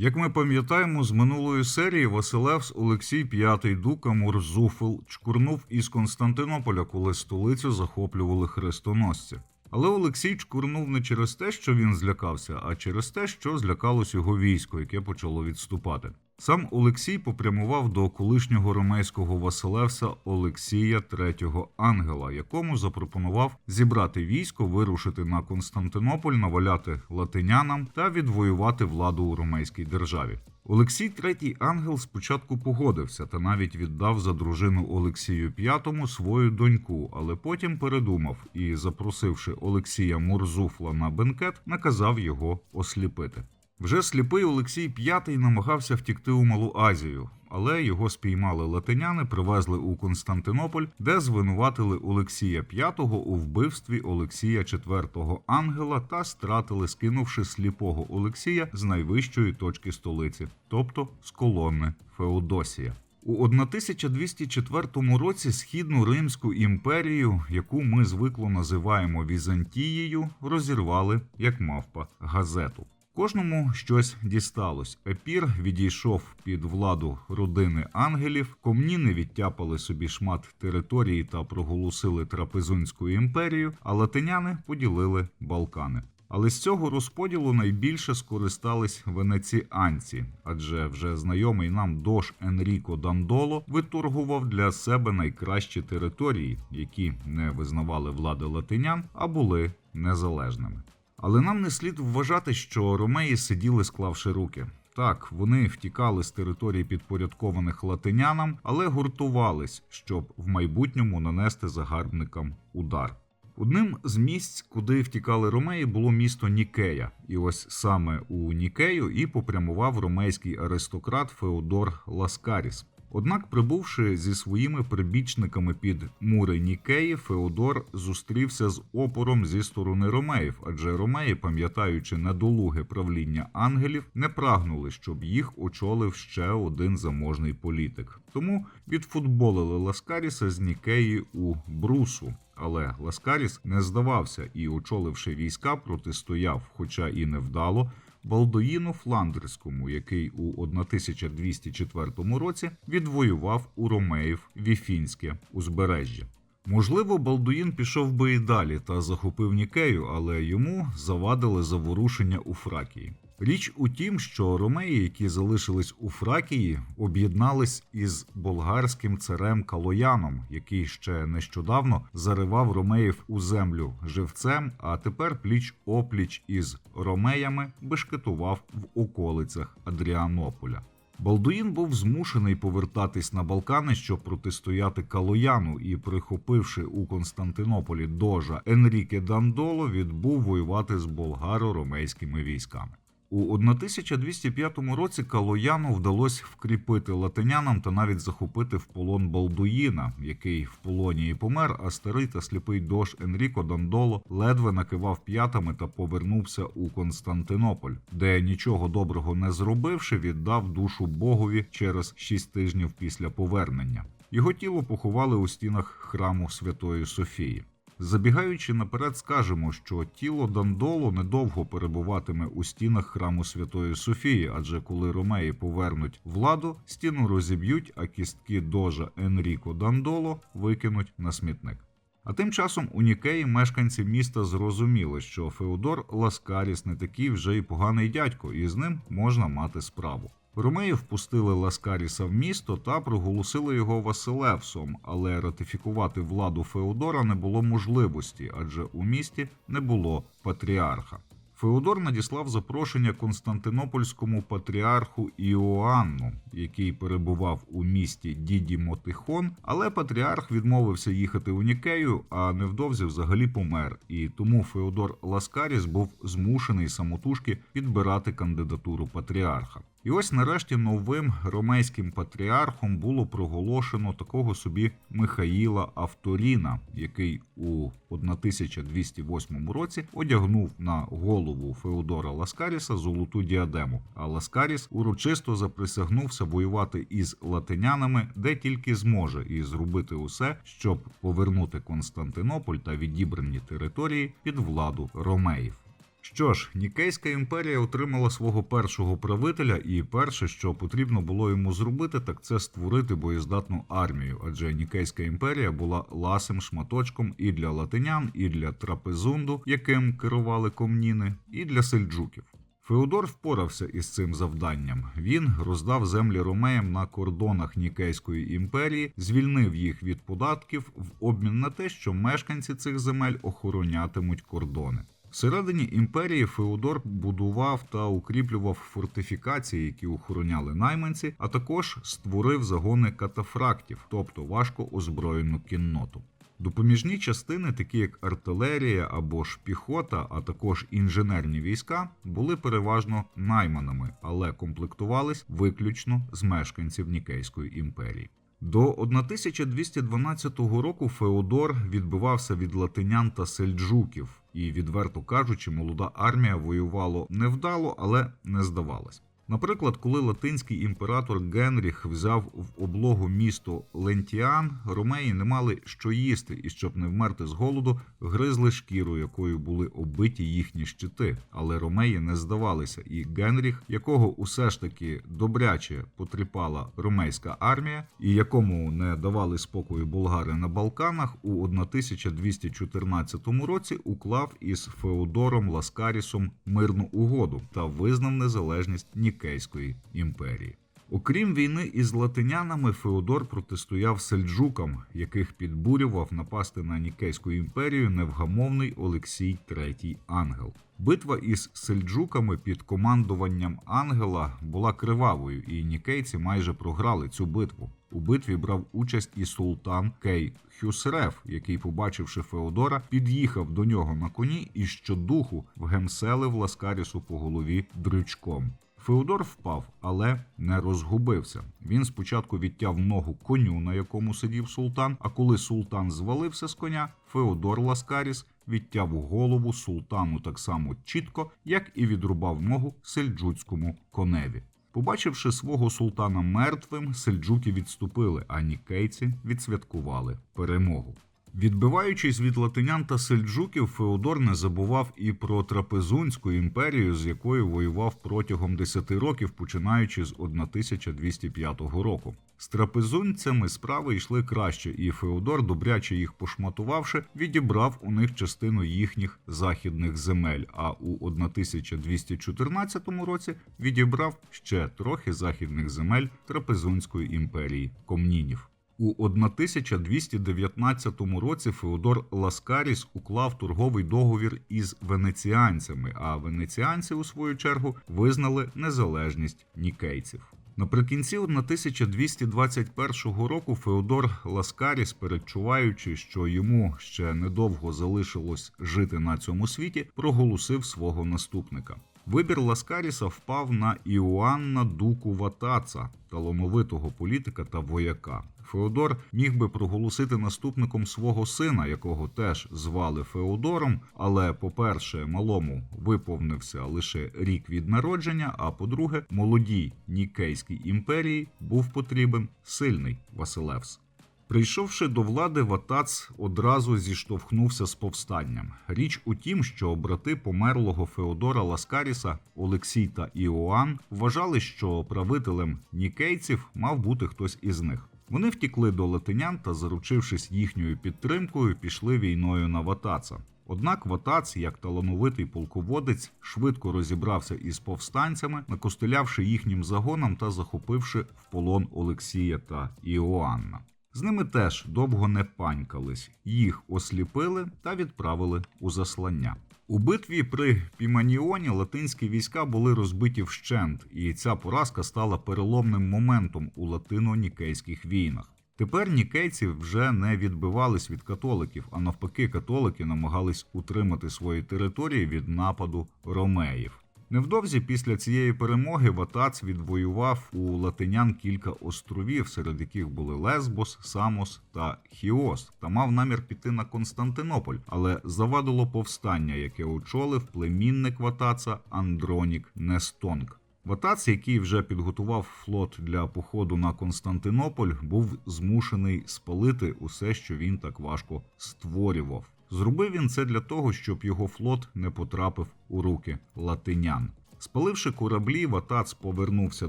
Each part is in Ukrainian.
Як ми пам'ятаємо з минулої серії, Василевс Олексій V Дука Мурзуфел чкурнув із Константинополя, коли столицю захоплювали хрестоносці. Але Олексій чкурнув не через те, що він злякався, а через те, що злякалось його військо, яке почало відступати. Сам Олексій попрямував до колишнього ромейського Василевса Олексія III Ангела, якому запропонував зібрати військо, вирушити на Константинополь, наваляти латинянам та відвоювати владу у ромейській державі. Олексій III Ангел спочатку погодився та навіть віддав за дружину Олексію V свою доньку, але потім передумав і, запросивши Олексія Мурзуфла на бенкет, наказав його осліпити. Вже сліпий Олексій V намагався втікти у Малу Азію, але його спіймали латиняни, привезли у Константинополь, де звинуватили Олексія V у вбивстві Олексія IV Ангела та стратили, скинувши сліпого Олексія з найвищої точки столиці, тобто з колони Феодосія. У 1204 році східну Римську імперію, яку ми звикло називаємо Візантією, розірвали як мавпа газету. Кожному щось дісталось. Епір відійшов під владу родини ангелів, комніни відтяпали собі шмат території та проголосили Трапезунську імперію, а латиняни поділили Балкани. Але з цього розподілу найбільше скористались венеціанці, адже вже знайомий нам дож Енріко Дандоло виторгував для себе найкращі території, які не визнавали влади латинян, а були незалежними. Але нам не слід вважати, що ромеї сиділи, склавши руки. Так, вони втікали з територій підпорядкованих латинянам, але гуртувались, щоб в майбутньому нанести загарбникам удар. Одним з місць, куди втікали ромеї, було місто Нікея, і ось саме у Нікею і попрямував ромейський аристократ Феодор Ласкаріс. Однак, прибувши зі своїми прибічниками під мури Нікеї, Феодор зустрівся з опором зі сторони ромеїв, адже ромеї, пам'ятаючи недолуге правління ангелів, не прагнули, щоб їх очолив ще один заможний політик. Тому відфутболили Ласкаріса з Нікеї у Брусу. Але Ласкаріс не здавався і, очоливши війська, протистояв, хоча і невдало, Балдоїну Фландерському, який у 1204 році відвоював у Ромеїв Віфінське узбережжя. Можливо, Балдуїн пішов би і далі та захопив Нікею, але йому завадили заворушення у Фракії. Річ у тім, що ромеї, які залишились у Фракії, об'єднались із болгарським царем Калояном, який ще нещодавно заривав ромеїв у землю живцем, а тепер пліч опліч із ромеями бешкетував в околицях Адріанополя. Балдуїн був змушений повертатись на Балкани, щоб протистояти Калояну, і, прихопивши у Константинополі дожа Енріке Дандоло, відбув воювати з болгаро-ромейськими військами. У 1205 році Калояну вдалося вкріпити латинянам та навіть захопити в полон Балдуїна, який в полоні помер, а старий та сліпий дож Енріко Дандоло ледве накивав п'ятами та повернувся у Константинополь, де нічого доброго не зробивши, віддав душу Богові через шість тижнів після повернення. Його тіло поховали у стінах храму Святої Софії. Забігаючи наперед, скажемо, що тіло Дандоло недовго перебуватиме у стінах храму Святої Софії, адже коли ромеї повернуть владу, стіну розіб'ють, а кістки дожа Енріко Дандоло викинуть на смітник. А тим часом у Нікеї мешканці міста зрозуміли, що Феодор Ласкаріс не такий вже й поганий дядько, і з ним можна мати справу. Ромеї впустили Ласкаріса в місто та проголосили його Василевсом, але ратифікувати владу Феодора не було можливості, адже у місті не було патріарха. Феодор надіслав запрошення константинопольському патріарху Іоанну, який перебував у місті Дідімотихон, але патріарх відмовився їхати у Нікею, а невдовзі взагалі помер. І тому Феодор Ласкаріс був змушений самотужки підбирати кандидатуру патріарха. І ось нарешті новим ромейським патріархом було проголошено такого собі Михаїла Авторіна, який у 1208 році одягнув на голову Феодора Ласкаріса золоту діадему. А Ласкаріс урочисто заприсягнувся воювати із латинянами, де тільки зможе, і зробити усе, щоб повернути Константинополь та відібрані території під владу ромеїв. Що ж, Нікейська імперія отримала свого першого правителя, і перше, що потрібно було йому зробити, так це створити боєздатну армію, адже Нікейська імперія була ласим шматочком і для латинян, і для трапезунду, яким керували комніни, і для сельджуків. Феодор впорався із цим завданням. Він роздав землі ромеям на кордонах Нікейської імперії, звільнив їх від податків в обмін на те, що мешканці цих земель охоронятимуть кордони. Всередині імперії Феодор будував та укріплював фортифікації, які охороняли найманці, а також створив загони катафрактів, тобто важко озброєну кінноту. Допоміжні частини, такі як артилерія або ж піхота, а також інженерні війська, були переважно найманами, але комплектувались виключно з мешканців Нікейської імперії. До 1212 року Феодор відбивався від латинян та сельджуків, і, відверто кажучи, молода армія воювала невдало, але не здавалась. Наприклад, коли латинський імператор Генріх взяв в облогу місто Лентіан, ромеї не мали що їсти, і щоб не вмерти з голоду, гризли шкіру, якою були оббиті їхні щити. Але ромеї не здавалися, і Генріх, якого усе ж таки добряче потріпала ромейська армія, і якому не давали спокою болгари на Балканах, у 1214 році уклав із Феодором Ласкарісом мирну угоду та визнав незалежність Нікейської імперії. Окрім війни із латинянами, Феодор протистояв сельджукам, яких підбурював напасти на Нікейську імперію невгамовний Олексій III Ангел. Битва із сельджуками під командуванням Ангела була кривавою, і нікейці майже програли цю битву. У битві брав участь і султан Кей Хюсрев, який, побачивши Феодора, під'їхав до нього на коні і щодуху вгемселив Ласкарісу по голові дрючком. Феодор впав, але не розгубився. Він спочатку відтяв ногу коню, на якому сидів султан. А коли султан звалився з коня, Феодор Ласкаріс відтяв голову султану так само чітко, як і відрубав ногу сельджуцькому коневі. Побачивши свого султана мертвим, сельджуки відступили, а нікейці відсвяткували перемогу. Відбиваючись від латинян та сельджуків, Феодор не забував і про трапезунську імперію, з якою воював протягом 10 років, починаючи з 1205 року. З трапезунцями справи йшли краще, і Феодор, добряче їх пошматувавши, відібрав у них частину їхніх західних земель. А у 1214 році відібрав ще трохи західних земель трапезунської імперії комнінів. У 1219 році Феодор Ласкаріс уклав торговий договір із венеціанцями, а венеціанці, у свою чергу, визнали незалежність нікейців. Наприкінці 1221 року Феодор Ласкаріс, передчуваючи, що йому ще недовго залишилось жити на цьому світі, проголосив свого наступника. Вибір Ласкаріса впав на Іоанна Дуку Ватаца, талановитого політика та вояка. Феодор міг би проголосити наступником свого сина, якого теж звали Феодором. Але, по-перше, малому виповнився лише рік від народження. А по-друге, молодій Нікейській імперії був потрібен сильний Василевс. Прийшовши до влади, Ватац одразу зіштовхнувся з повстанням. Річ у тім, що брати померлого Феодора Ласкаріса Олексій та Іоанн вважали, що правителем нікейців мав бути хтось із них. Вони втікли до латинян та, заручившись їхньою підтримкою, пішли війною на Ватаца. Однак Ватац, як талановитий полководець, швидко розібрався із повстанцями, накостелявши їхнім загонам та захопивши в полон Олексія та Іоанна. З ними теж довго не панькались, їх осліпили та відправили у заслання. У битві при Піманіоні латинські війська були розбиті вщент, і ця поразка стала переломним моментом у латино-нікейських війнах. Тепер нікейці вже не відбивались від католиків, а навпаки, католики намагались утримати свої території від нападу ромеїв. Невдовзі після цієї перемоги Ватац відвоював у латинян кілька островів, серед яких були Лесбос, Самос та Хіос, та мав намір піти на Константинополь, але завадило повстання, яке очолив племінник Ватаца Андронік Нестонг. Ватац, який вже підготував флот для походу на Константинополь, був змушений спалити усе, що він так важко створював. Зробив він це для того, щоб його флот не потрапив у руки латинян. Спаливши кораблі, Ватац повернувся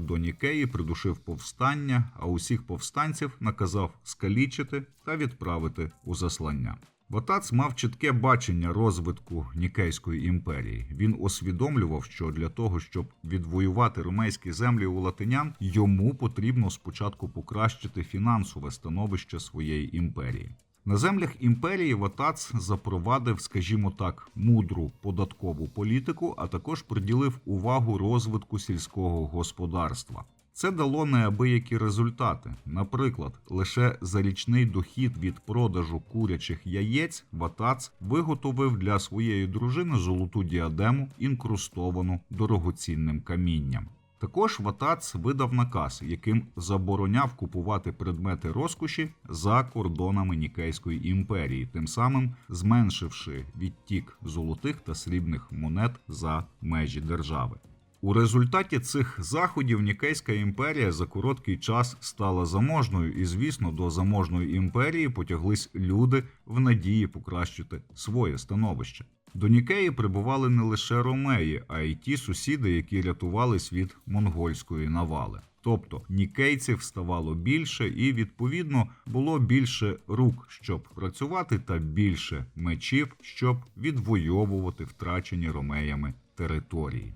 до Нікеї, придушив повстання, а усіх повстанців наказав скалічити та відправити у заслання. Ватац мав чітке бачення розвитку Нікейської імперії. Він усвідомлював, що для того, щоб відвоювати ромейські землі у латинян, йому потрібно спочатку покращити фінансове становище своєї імперії. На землях імперії Ватац запровадив, скажімо так, мудру податкову політику, а також приділив увагу розвитку сільського господарства. Це дало неабиякі результати. Наприклад, лише за річний дохід від продажу курячих яєць Ватац виготовив для своєї дружини золоту діадему, інкрустовану дорогоцінним камінням. Також Ватац видав наказ, яким забороняв купувати предмети розкоші за кордонами Нікейської імперії, тим самим зменшивши відтік золотих та срібних монет за межі держави. У результаті цих заходів Нікейська імперія за короткий час стала заможною, і, звісно, до заможної імперії потяглись люди в надії покращити своє становище. До Нікеї прибували не лише ромеї, а й ті сусіди, які рятувались від монгольської навали. Тобто нікейців ставало більше, і відповідно було більше рук, щоб працювати, та більше мечів, щоб відвоювати втрачені ромеями території.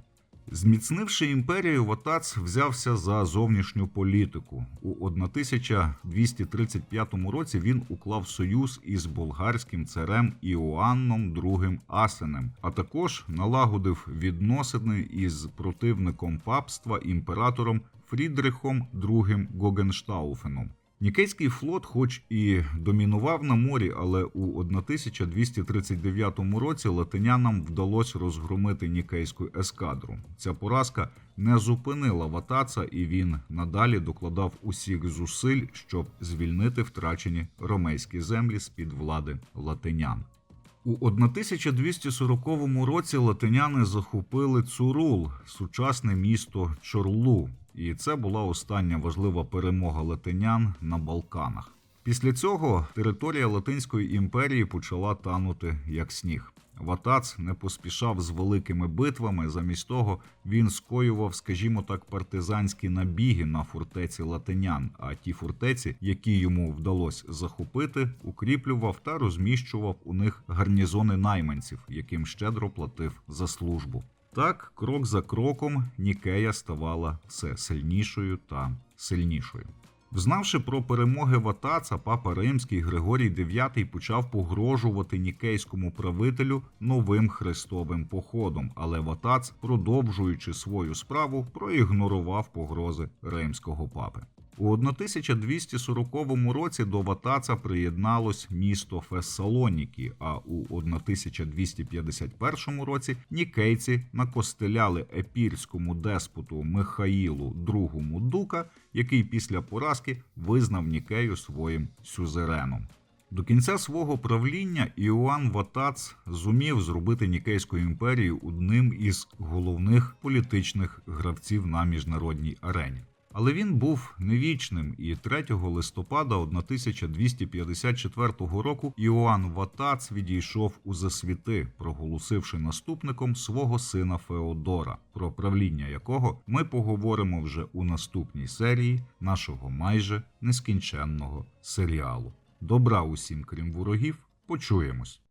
Зміцнивши імперію, Ватац взявся за зовнішню політику. У 1235 році він уклав союз із болгарським царем Іоанном II Асенем, а також налагодив відносини із противником папства імператором Фрідрихом II Гогенштауфеном. Нікейський флот, хоч і домінував на морі, але у 1239 році латинянам вдалося розгромити нікейську ескадру. Ця поразка не зупинила Ватаца, і він надалі докладав усіх зусиль, щоб звільнити втрачені ромейські землі з під влади латинян. У 1240 році латиняни захопили Цурул, сучасне місто Чорлу, і це була остання важлива перемога латинян на Балканах. Після цього територія Латинської імперії почала танути як сніг. Ватац не поспішав з великими битвами. Замість того він скоював, скажімо так, партизанські набіги на фортеці латинян. А ті фортеці, які йому вдалося захопити, укріплював та розміщував у них гарнізони найманців, яким щедро платив за службу. Так, крок за кроком Нікея ставала все сильнішою та сильнішою. Взнавши про перемоги Ватаца, папа Римський Григорій IX почав погрожувати нікейському правителю новим хрестовим походом, але Ватац, продовжуючи свою справу, проігнорував погрози римського папи. У 1240 році до Ватаца приєдналось місто Фессалоніки, а у 1251 році нікейці накостеляли епірському деспоту Михаїлу II Дука, який після поразки визнав Нікею своїм сюзереном. До кінця свого правління Іоанн Ватац зумів зробити Нікейську імперію одним із головних політичних гравців на міжнародній арені. Але він був невічним, і 3 листопада 1254 року Іоанн Ватац відійшов у засвіти, проголосивши наступником свого сина Феодора, про правління якого ми поговоримо вже у наступній серії нашого майже нескінченного серіалу. Добра усім, крім ворогів, почуємось.